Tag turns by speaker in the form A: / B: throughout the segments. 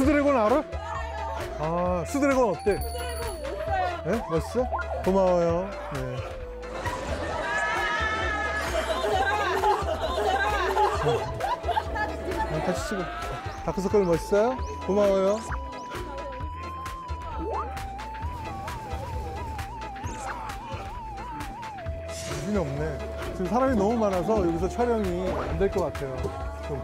A: 수드래곤 알아? 아, 수드래곤 어때? 네? 멋있어? 고마워요. 네. 아, 같이 찍어. 다크서클 멋있어요? 고마워요. 정신이 없네. 지금 사람이 너무 많아서 여기서 촬영이 안 될 것 같아요. 좀.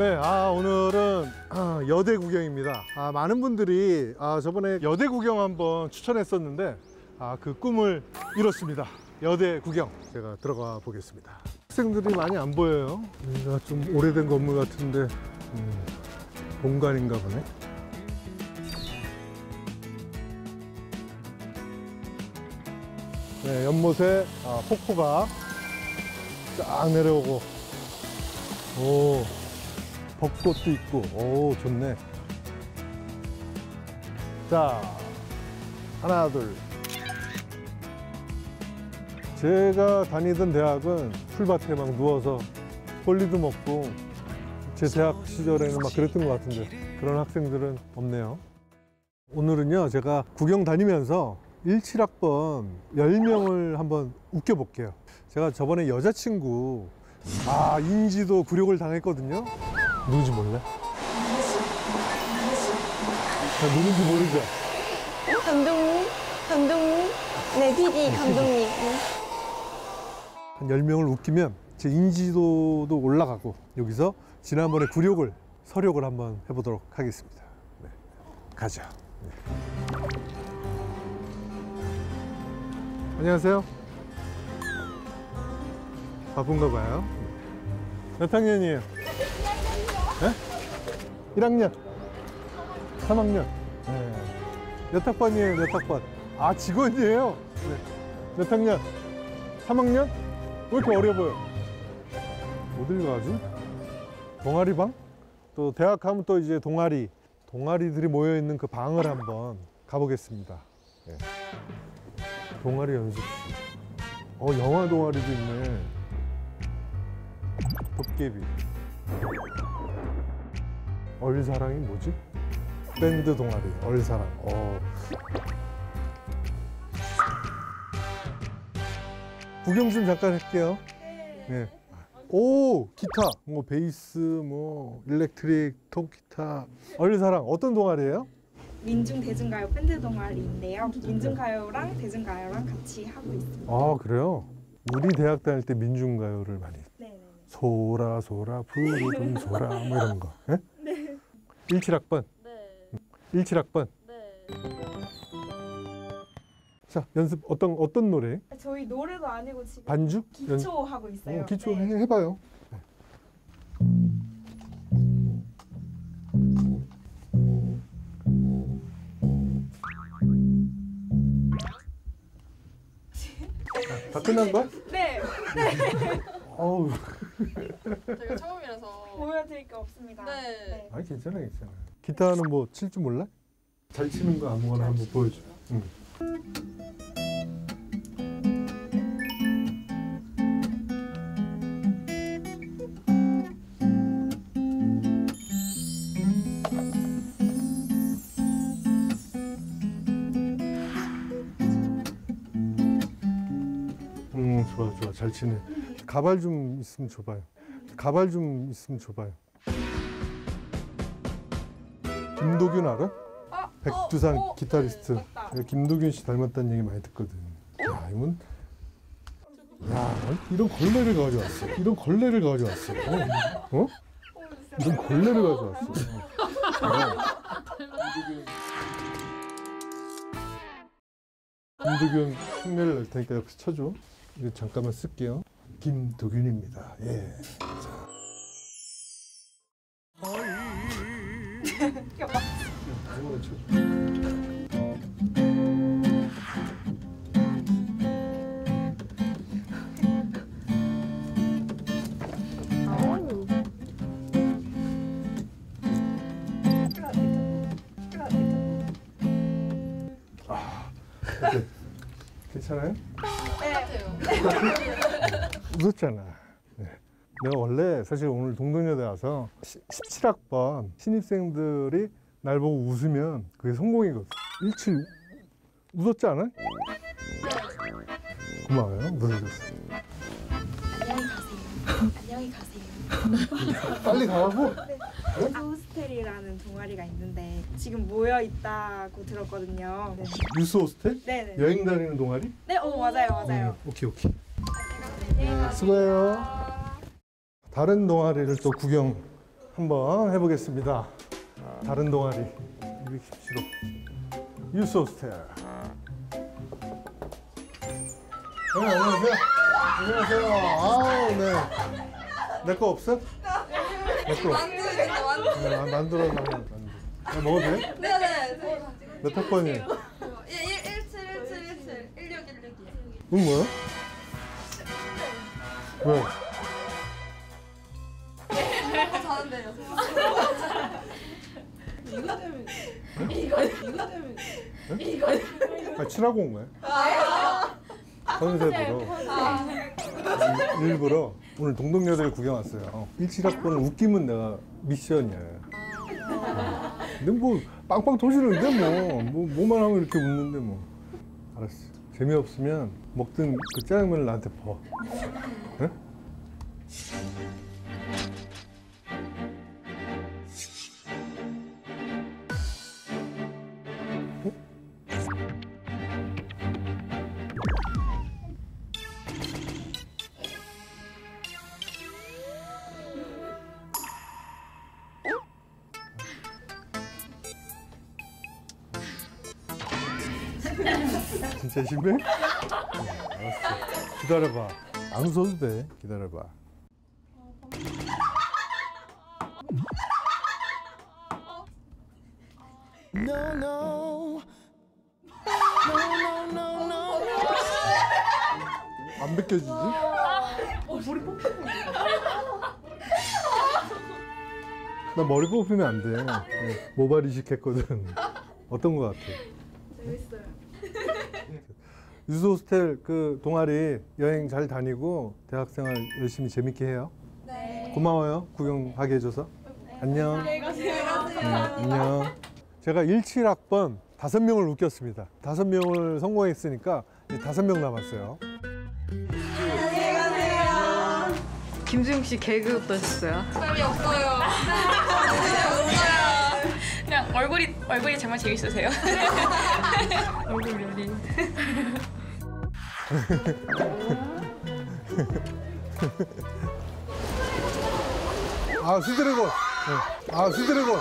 A: 네, 아, 오늘은 아, 여대 구경입니다. 아, 많은 분들이 아, 저번에 여대 구경 한번 추천했었는데 아, 그 꿈을 이뤘습니다. 여대 구경. 제가 들어가 보겠습니다. 학생들이 많이 안 보여요. 여기가 좀 오래된 건물 같은데 음, 본관인가 보네. 네, 연못에 아, 폭포가 쫙 내려오고 오 벚꽃도 있고. 오 좋네. 자 하나 둘. 제가 다니던 대학은 풀밭에 막 누워서 꼴리도 먹고 제 대학 시절에는 막 그랬던 것 같은데 그런 학생들은 없네요. 오늘은요 제가 구경 다니면서 17학번 10명을 한번 웃겨볼게요. 제가 저번에 여자친구 아 인지도 굴욕을 당했거든요 누군지 몰라? 나 누군지 모르죠?
B: 감독님, 감독님, 네 PD 감독님. 네.
A: 한 10명을 웃기면 제 인지도도 올라가고 여기서 지난번에 굴욕을 서력을 한번 해보도록 하겠습니다 네. 가죠 네. 안녕하세요 바쁜가 봐요 몇 학년이에요? 네? 1학년 3학년 네. 몇 학번이에요 몇 학번? 아 직원이에요 네. 몇 학년? 3학년? 왜 이렇게 어려 보여? 어딜 가지? 동아리방? 또 대학 가면 또 이제 동아리 동아리들이 모여 있는 그 방을 한번 가보겠습니다. 예. 동아리 연습실. 어 영화 동아리도 있네. 도깨비. 얼사랑이 뭐지? 밴드 동아리 얼사랑. 어. 구경 좀 잠깐 할게요. 네. 오 기타 뭐 베이스 뭐 일렉트릭 통기타 얼사랑 어떤 동아리예요?
C: 민중 대중가요 밴드 동아리인데요. 민중가요랑 대중가요랑 같이 하고 있습니다.
A: 아 그래요? 우리 대학 다닐 때 민중가요를 많이
C: 네네.
A: 소라 소라 푸르른 소라 뭐 이런 거. 예? 네. 17학번.
D: 네.
A: 17학번.
D: 네.
A: 자 연습 어떤 어떤 노래?
C: 저희 노래도 아니고 지금
A: 반주? 연-
C: 기초 하고 있어요.
A: 어, 기초
C: 네.
A: 해, 해봐요. 아, 다 끝난 거야?
C: 네.
A: 어우,
D: 제가 처음이라서.
C: 보여드릴 게 없습니다.
D: 네.
A: 아니 괜찮아 괜찮아. 기타는 뭐 칠 줄 몰라? 잘 치는 거 아무거나 한번 보여줘. 응. 음 좋아 좋아 잘 치네. 가발 좀 있으면 줘봐요. 가발 좀 있으면 줘봐요. 김도균 알아?
C: 아,
A: 백두산
C: 어, 어,
A: 기타리스트.
C: 네,
A: 김도균 씨 닮았다는 얘기 많이 듣거든. 야, 이건 야, 이런 걸레를 가져왔어. 이런 걸레를 가져왔어. 어? 어? 이런 걸레를 가져왔어. 어. 김도균 흉내를 낼 테니까 옆에서 쳐줘. 이거 잠깐만 쓸게요. 김도균입니다. 예. 괜찮아요?
D: 똑같아요.
A: 웃었잖아. 네. 내가 원래 사실 오늘 동덕여대 와서 17학번 신입생들이 날 보고 웃으면 그게 성공이거든. 17 웃었지 않아? 고마워요. 웃어줬어.
C: 안녕히 가세요.
A: 빨리 가라고?
C: 호스텔이라는 동아리가 있는데 지금 모여 있다고 들었거든요. 네.
A: 뉴스 호스텔?
C: 네네.
A: 여행 다니는 동아리?
C: 네, 어 맞아요, 맞아요.
A: 어, 오케이 오케이. 네, 수고해요. 다른 동아리를 또 구경 한번 해보겠습니다. 다른 동아리 217호 뉴스 호스텔. 네, 안녕하세요. 안녕하세요. 아우 네. 내 거 없어? 내 거.
D: 만두겠다 만두.
A: 네, 만- 만들어 놓은 만두. 야, 먹어도 돼?
D: 네네.
A: 몇 학번이에요?
D: 1 1 7 1 7 1 7 16 16이요.
A: 이건 뭐야? 왜?
D: 자는데요.
A: 아, 칠하고 온 거야? 컨셉으로. 일- 일부러 오늘 동덕여대를 구경 왔어요. 17학번은 웃기면 내가 미션이야. 근데 뭐 빵빵 터지는데 뭐, 뭐 뭐만 하면 이렇게 웃는데 뭐. 알았어. 재미없으면 먹든 그 짜장면을 나한테 퍼. 응? 진짜 심해? 응, 알았어. 기다려봐. 안 웃어도 돼. 기다려봐. 안 벗겨지지? 나 머리 뽑히면 안 돼. 네, 모발 이식했거든. 어떤 거 같아?
C: 재밌어요.
A: 유소 호스텔 그 동아리 여행 잘 다니고 대학생활 열심히 재밌게 해요.
D: 네.
A: 고마워요. 구경하게 해줘서. 안녕. 네, 안녕. 제가 17학번 다섯 명을 웃겼습니다. 다섯 명을 성공했으니까 이제 다섯 명 남았어요.
E: 김수영 씨 개그 어떠셨어요?
D: 재미 없어요.
E: 얼굴이 얼굴이 정말 재밌으세요. 얼굴 요리.
A: 아 수드래곤. 네. 아 수드래곤. 네.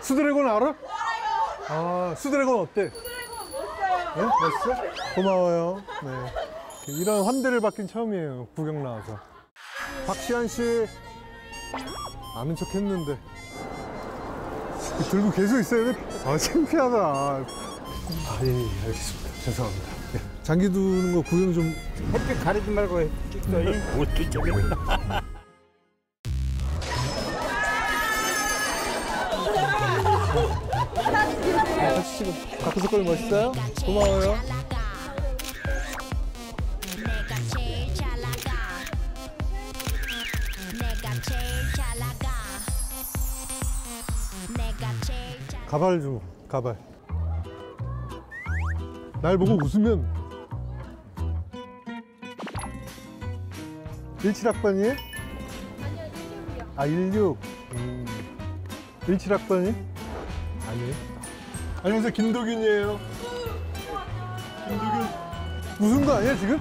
A: 수드래곤 알아? 아 수드래곤 어때? 네? 멋있어? 고마워요. 네. 이런 환대를 받긴 처음이에요. 구경 나와서. 박시환 씨 아는 척 했는데 들고 계속 있어야 돼? 아 창피하다. 아, 예, 알겠습니다. 죄송합니다. 예. 장기 두는 거 구경 좀
F: 햇빛 가리지 말고 찍더니 어떻게
A: 아, 같이 찍어. 다크서클 멋있어요? 고마워요.
G: 가 제일 잘
A: 가발 좀, 가발. 날 보고 웃으면 17학번이에요? 아니요, 16이요. 아, 16. 음. 17학번이? 아니에요. 안녕하세요, 김도균이에요. 김도균. 웃은 거 아니야, 지금?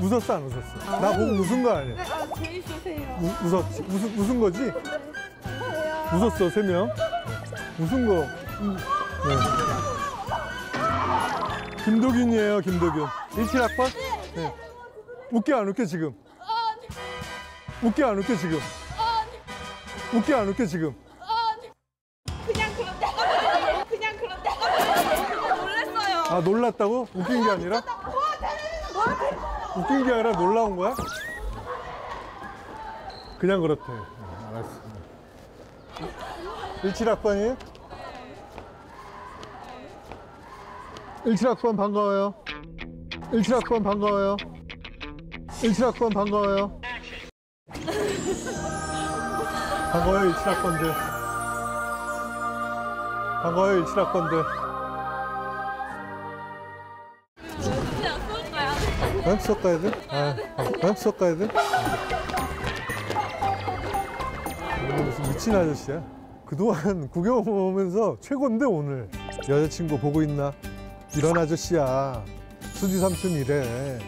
A: 웃었어, 안 웃었어? 나 보고 웃은 거 아니야?
C: 아, 재밌으세요.
A: 우, 웃었지? 웃, 웃은 거지? 웃었어, 세 명. 웃은 거. 음, 네. 김도균이에요, 김도균. 17학번? 네. 웃게 안 웃게, 지금? 웃게 안 웃게, 지금? 웃게 안 웃게, 지금?
C: 그냥 그런데 그냥 그런데 놀랐어요.
A: 아, 놀랐다고? 웃긴 게 아니라? 웃긴 게 아니라 놀라운 거야? 그냥 그렇대. 네, 알았어. 17학번이에요? 17학번 반가워요. 17학번 반가워요. 17학번 반가워요. 반가워요, 17학번들. 반가워요, 17학번들. 어? 수업 가야 돼? 아, 어? 수업 가야 돼? 오늘 무슨 미친 아저씨야? 그동안 구경 오면서 최고인데 오늘 여자친구 보고 있나? 이런 아저씨야. 수지 삼촌 이래